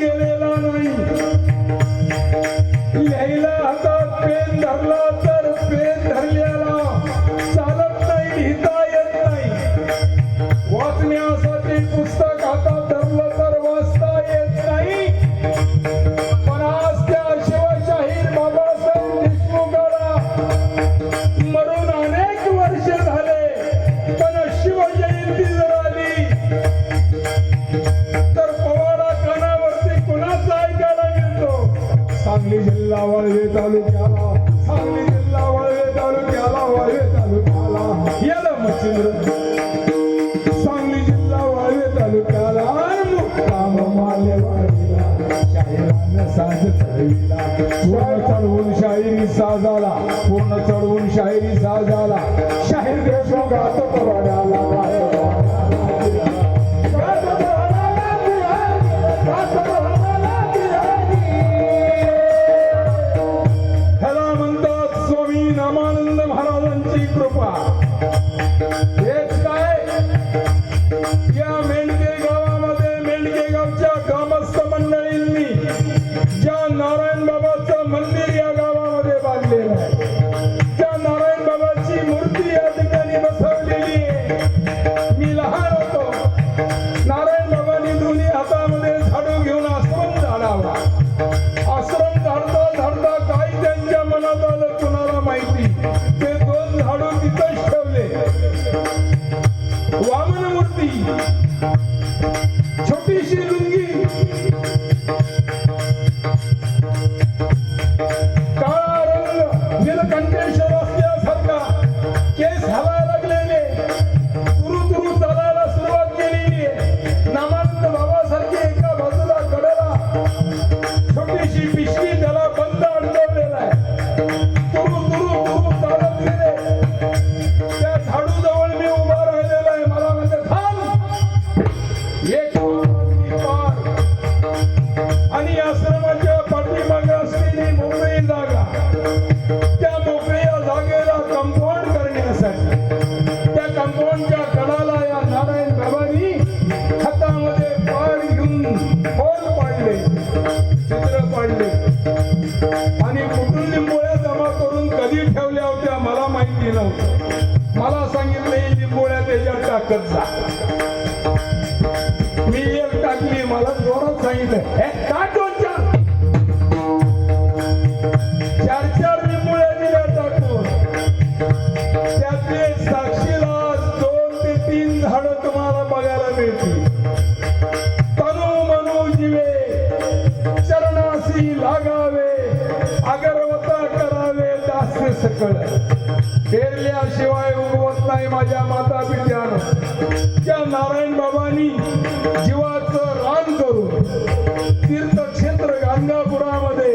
Miguel Herrera. Sangli जिल्हा वाळवे तालुक्याला. सांगली जिल्हा वाळवे तालुक्याला वळवे तालुक्याला. याला मच्छिंद्र सांगली जिल्हा वळवे तालुक्याला. मुक्काम मालेवाडीला शाहिरानं साज चढविला. पूर्ण चढवून शाहिरी साजाला. पूर्ण चढवून शाहिरी साजाला. शाहीर देशमुखात पवाड्याला ह्याला कधी ठेवल्या होत्या मला माहिती नव्हतं. मला सांगितलं ही लिंबोळ्या त्याच्यात टाकत जा. मी एक टाकली मला जोरात सांगितलं सकळ पेरल्याशिवाय उगवत नाही माझ्या माता पित्यानं त्या नारायण बाबांनी जीवाचं रान करून तीर्थक्षेत्र गाणगापुरामध्ये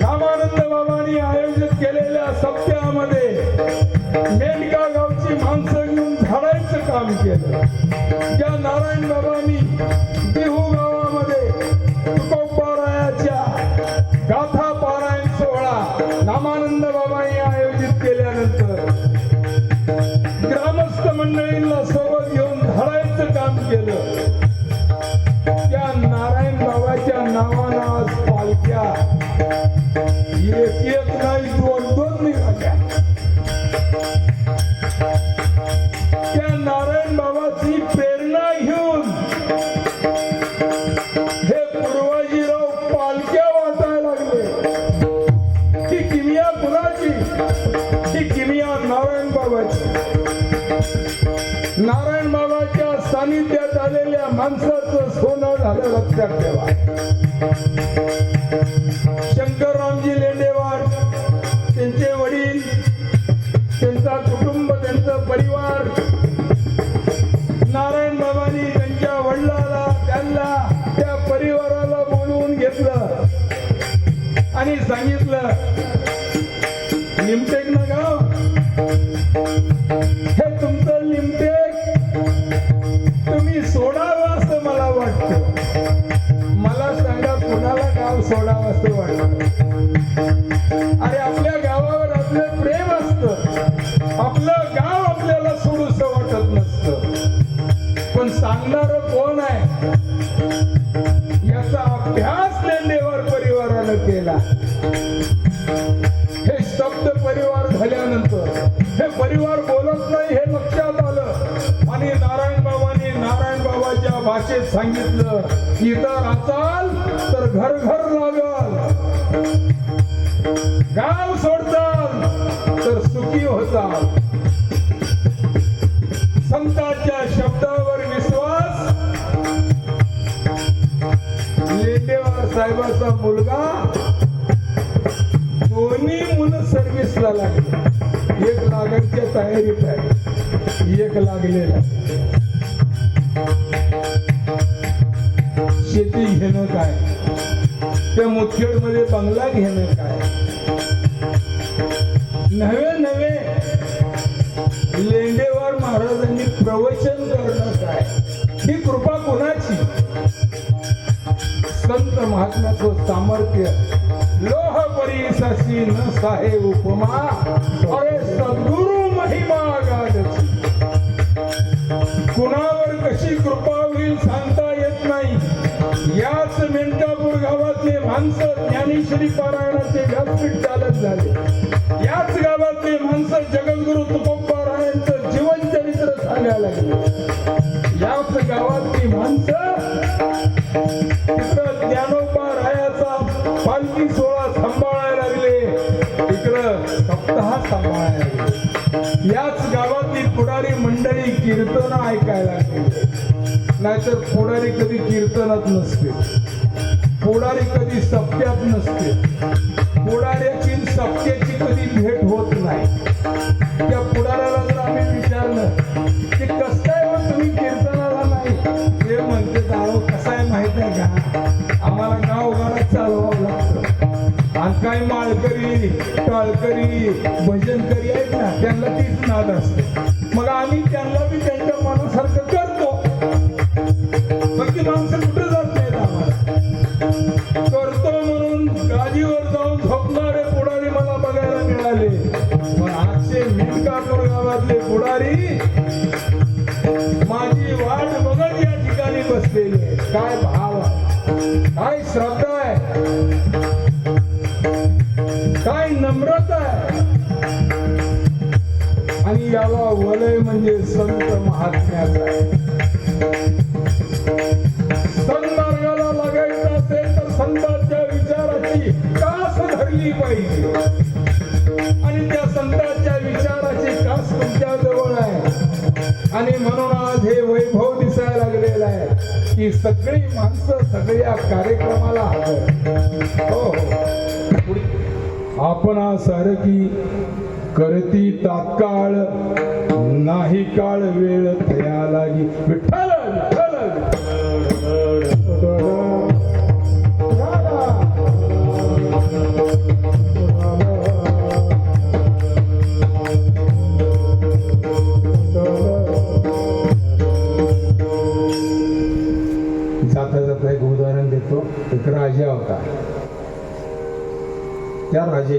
रामानंद बाबांनी आयोजित केलेल्या सप्त्यामध्ये मेनका गावची माणसं घेऊन झाडायचं काम केलं. त्या नारायण बाबांनी देहू गाव केलं. त्या नारायण बाबाच्या नावानं आज पालख्या. एक एक नाही दोन दोन निघाल्या. त्या नारायण बाबाची प्रेरणा घेऊन हे पूर्वाजीराव पालख्या वाचायला लागले. ही किमिया कुणाची? ही किमिया नारायण बाबाची. नारायण बाबा सानिध्यात आलेल्या माणसाचं सोनं झालं लक्षात ठेवा. शंकररामजी लेंडेवार त्यांचे वडील त्यांचा कुटुंब त्यांचा परिवार नारायण बाबांनी त्यांच्या वडिलाला त्यांना त्या परिवाराला बोलवून घेतलं आणि सांगितलं निमटेक ना गाव. असं वाटत. अरे आपल्या गावावर आपलं प्रेम असतं. आपलं गाव आपल्याला सोडूस वाटत नसतं. पण सांगणार कोण आहे? याचा अभ्यास लेंडेवर परिवारानं केला. हे शब्द परिवार झाल्यानंतर हे परिवार बोलत नाही हे लक्षात आलं. आणि नारायण बाबांनी नारायण बाबाच्या भाषेत सांगितलं इतर असाल तर घर घर लागल गाव सोडतात तर सुखी होतात संतांच्या शब्दावर विश्वास. लेंडेवार साहेबाचा मुलगा. दोन्ही मुलं सर्व्हिसला लागले. एक लागायच्या तयारीत आहे एक लागलेला शेती घेणं काय? त्या मुदखेडमध्ये बंगला घेणं काय? नवे नवे लेंडेवार महाराजांनी प्रवचन करणं काय? ही कृपा कोणाची? संत महात्म्याचं सामर्थ्य. लोह परीससी न साहे उपमा अरे सद्गुरु महिमा गाजची. कुणावर कशी कृपा होईल सांगता माणसं ज्ञानेश्वरी पारायणाचे व्यासपीठ चालत झाले. याच गावातले माणसं जगद्गुरु तुकोबा रायांचं जीवन चरित्र सांगायला लागले याच गावातली माणसं तिकडं ज्ञानोबा रायाचा पालखी सोहळा सांभाळायला लागले. तिकडं सप्ताह सांभाळायला लागले. याच गावातली पुढारी मंडळी कीर्तन ऐकायला लागली. नाहीतर पुढारी कधी कीर्तनात नसते पुढारी कधी सप्त्यात नसते. पुढाऱ्याची आणि सप्त्याची कधी भेट होत नाही. त्या पुढाऱ्याला जर आम्ही विचारलं की कसं काय मग तुम्ही कीर्तनाला नाही? ते म्हणते अहो कसं आहे माहीत आहे का? आम्हाला गाव गावात चालवावं लागतं. आणि काही माळकरी टाळकरी भजनकरी आहेत ना त्यांना तीच नाद असते. मग आम्ही त्यांना बी त्यांच्या मनासारखं करतो. पण ती माणसं कुठं करतो म्हणून गादीवर जाऊन झोपणारे पुढारी मला बघायला मिळाले. पण आजचे मिटकापूर गावातले पुढारी माझी वाट बघत या ठिकाणी बसलेली. काय भाव काय श्रद्धा आहे? काय नम्रता आहे? आणि याला वलय म्हणजे संत महात्म्याचा आहे. विचाराची कास धरली पाहिजे. आणि त्या संतांच्या विचाराची कास तुमच्या जवळ आहे. आणि म्हणून आज हे वैभव दिसायला लागलेलं आहे की सगळी माणसं सगळ्या कार्यक्रमाला हजर हो, हो. सारखी करती तात्काळ नाही काळ वेळ थया लागी. विठ्ठल!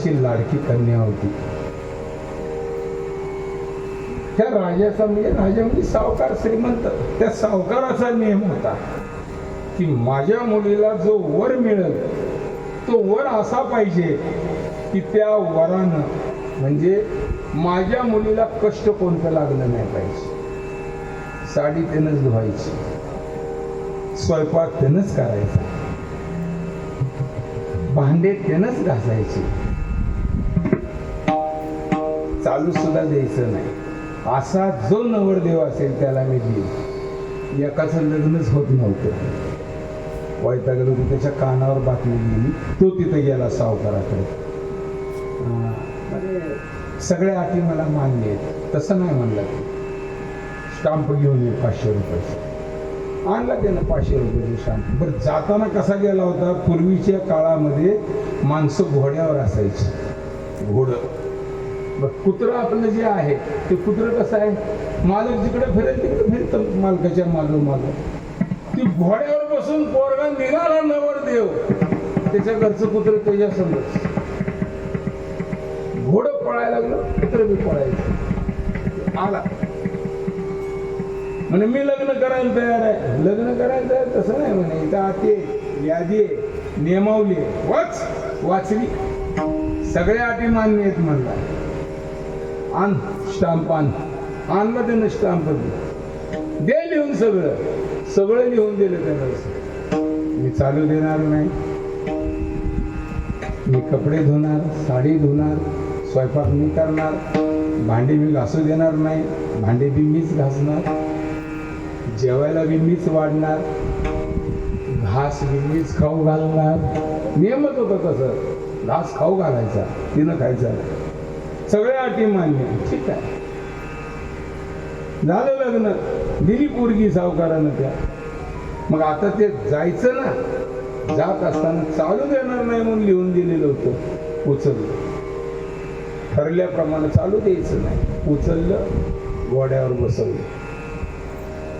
राजाची लाडकी कन्या होती. त्या राजाचा म्हणजे राजा म्हणजे सावकार श्रीमंत. त्या सावकाराचा नियम होता की माझ्या मुलीला जो वर मिळेल तो वर असा पाहिजे की त्या वरानं म्हणजे माझ्या मुलीला कष्ट कोणतं लागलं नाही पाहिजे. साडी त्यानंच धुवायची. स्वयंपाक त्यानंच करायचा. भांडे त्यानंच घासायचे. चालू सुद्धा द्यायचं नाही. असा जो नवरदेव असेल त्याला मी देईन. एकाचं लग्नच होत नव्हतं. वैतागलं होतं त्याच्या कानावर बातमी गेली. तो तिथे गेला सावकाराकडे. म्हणजे सगळ्या अटी मला मान्य आहेत. तसं नाही म्हणलं. ते स्टाम्प घेऊन ये पाचशे रुपयाचा आणला त्यानं पाचशे रुपयाची स्टाम्प बरं जाताना कसा गेला होता? पूर्वीच्या काळामध्ये माणसं घोड्यावर असायची. घोडं. कुत्रं आपलं जे आहे ते कुत्रं कसं आहे? मालक जिकडे फिरेल तिकडे फिरतं मालकाच्या मागं मालक ती घोड्यावर बसून पोरगा निघाला नवर देव. त्याच्या घरचं कुत्र त्याच्या समज घोडं पळायला लागलं कुत्र बी पळायचं. आला. म्हणे मी लग्न करायला तयार आहे. लग्न करायला तयार तसं नाही म्हणे इथं आते यादी आहे नियमावली आहे वाच वाचली. सगळ्या अटी मान्य आहेत म्हणला. आण स्टाम्प आण आणलं त्यानं स्टाम्प दे लिहून सगळं सगळं लिहून दिलं त्यानं मी चालू देणार नाही मी कपडे धुणार साडी धुणार स्वयंपाक मी करणार भांडी मी घासू देणार नाही भांडी बी मीच घासणार जेवायला बी मीच वाढणार घास बी मीच खाऊ घालणार नियमच होतं तसं घास खाऊ घालायचा तिनं खायचा सगळ्या अटी मान्य ठीक आहे. झालं लग्न. दिली पोरगी सावकारानं त्या. मग आता ते जायचं ना. जात असताना चालू देणार नाही म्हणून लिहून दिलेलं होतं. उचललं. ठरल्याप्रमाणे चालू द्यायचं नाही. उचललं घोड्यावर बसवलं.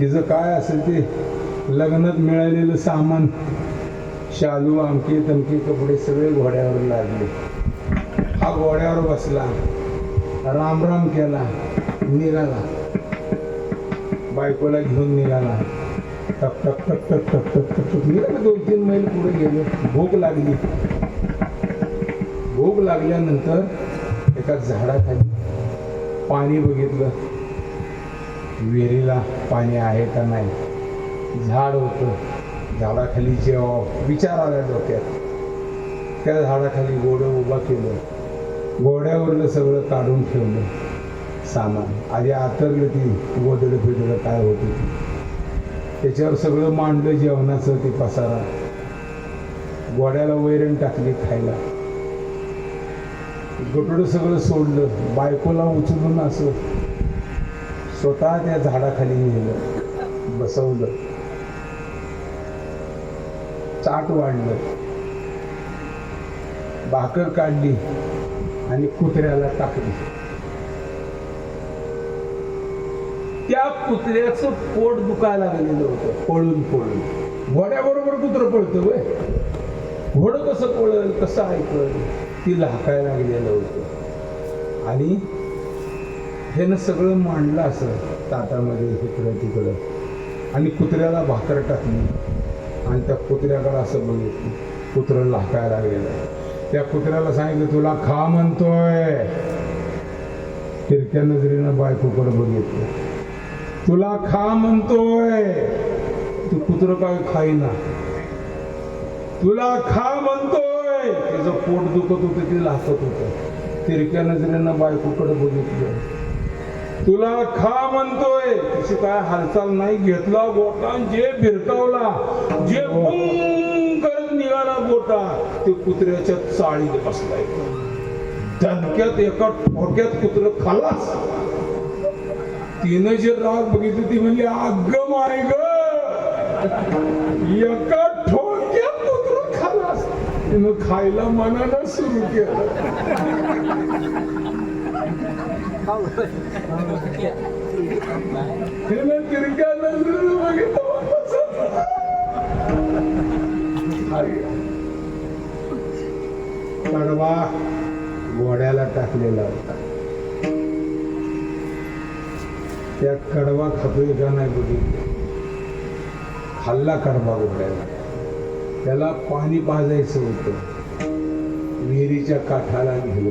तिचं काय असेल ते लग्नात मिळालेलं सामान शालू आमके तमके कपडे सगळे घोड्यावर लागले. हा घोड्यावर बसला. राम राम केला निघाला. बायकोला घेऊन निघाला. टक टक टक टक टक टक टक टक. निघाला दोन तीन मैल पुढे गेलो. भूक लागली. भूक लागल्यानंतर एका झाडाखाली पाणी बघितलं. विहिरीला पाणी आहे का नाही? झाड होतं. झाडाखाली जेव्हा विचार आला डोक्यात. त्या झाडाखाली गोडं उभा केलं. घोड्यावरलं सगळं काढून ठेवलं सामान. आधी आतरलं ती गोदडं फिदडं काय होतं ती. त्याच्यावर सगळं मांडलं जेवणाचं ते पसारा. गोड्याला वैरण टाकली खायला. गटोडं सगळं सोडलं. बायकोला उचलून असं स्वतः त्या झाडाखाली नेलं बसवलं. चाट वाढलं. भाकर काढली. आणि कुत्र्याला टाकली. त्या कुत्र्याचं पोट दुखायला लागलेलं होतं पळून पळून. घोड्याबरोबर कुत्र पळतं वय. घोडं कसं पळल कसं ऐकल ती लाकायला लागलेलं होतं. आणि ह्यानं सगळं मांडलं असं ताटामध्ये इकडं तिकडं. आणि कुत्र्याला भाकर टाकली. आणि त्या कुत्र्याकडं असं बघितलं कुत्रं लाकायला लागलेलं. आहे त्या कुत्र्याला सांगितलं तुला खा म्हणतोय. तिरक्या नजरेनं बायकोकडे बघितलं. तुला खा म्हणतोय. तू कुत्र काय खाईना. तुला खा म्हणतोय. त्याचं पोट दुखत होतं ते लाकत होतं. तिरक्या नजरेनं बायकोकडे बघितलं. तुला खा म्हणतोय. तशी काय हालचाल नाही घेतला गोटा जे भिरकावला जे निघाला गोटा ते कुत्र्याच्या चाळीत बसलाय. धनक्यात एका ठोक्यात कुत्र खालाच तिनं जे राग बघितली ती म्हणली अग माय ग एका ठोक्यात कुत्र खालास. तिनं खायला मनानं सुरू केलं. तिनं तिरक्या नजरेनं बघितलं. कडवा घोड्याला टाकलेला होता. त्या कडवा खातोय का नाही बघितलं खाल्ला कडवा घोड्याला. त्याला पाणी पाजायचं होतं. विहिरीच्या काठाला नेलं.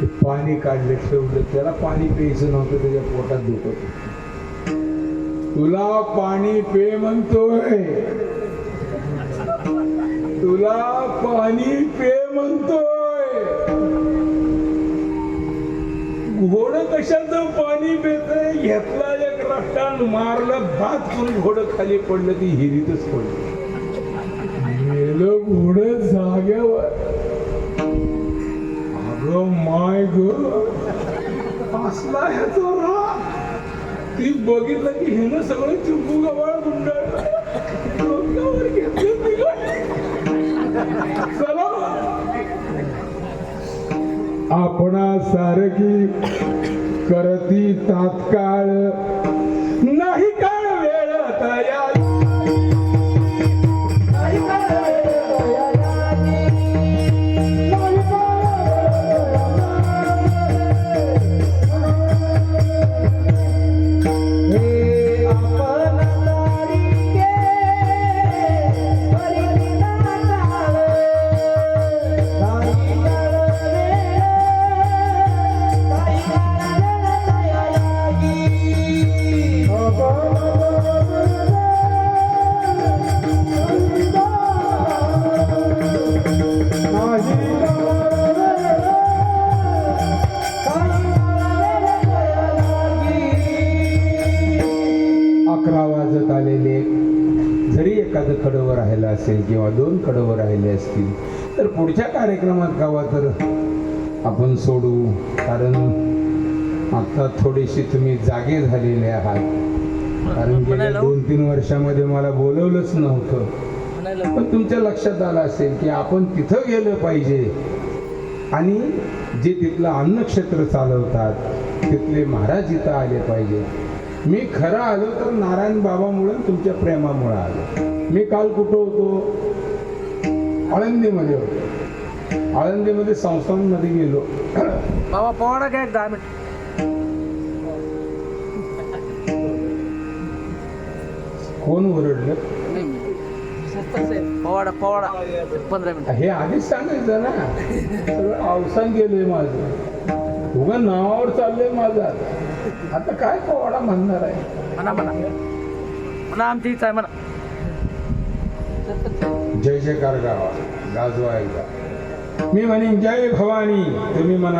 ते पाणी काढलं ठेवलं. त्याला पाणी प्यायचं नव्हतं त्याच्या पोटात दुखत होतं. तुला पाणी पे म्हणतोय. पाणी पे म्हणतोय. घोड कशाचं पाणी पेतय? घेतला एक रक्तान मारलं भात करून घोड खाली पडलं ती हिरीतच पडलं. गेलं घोड जाग्यावर अगं माय ग असला ह्याचा राग. ती बघितलं की हिनं सगळं चिंपू गवाळ गुंडाळ आपणा सारखी करती तात्काळ. नाही काळ वेळ तया कार्यक्रमात गावा तर आपण सोडू कारण आता थोडेसे तुम्ही जागे झालेले आहात. कारण गेल्या दोन तीन वर्षामध्ये मला बोलवलंच नव्हतं. पण तुमच्या लक्षात आलं असेल की आपण तिथं गेलं पाहिजे. आणि जे तिथलं अन्नक्षेत्र चालवतात तिथले महाराज इथं आले पाहिजे. मी खरं आलो तर नारायण बाबामुळे तुमच्या प्रेमामुळे आलो. मी काल कुठं होतो? आळंदीमध्ये होतो. आळंदीमध्ये संस्थांमध्ये गेलो. बाबा पोवाडा घ्या एक दहा मिनिट. कोण ओरडलं? पोवाडा पोवाडा पंधरा मिनिट. हे आधीच सांगायचं ना. सगळं अवसान गेलंय माझं. उगा नावावर चाललंय माझं आता. आता काय पोवाडा म्हणणार आहे? म्हणा म्हणा. म्हणा आमची आहे म्हणा. जय जयकार गावा. गाजवा एकदा मी म्हणेन जय भवानी. तुम्ही म्हणा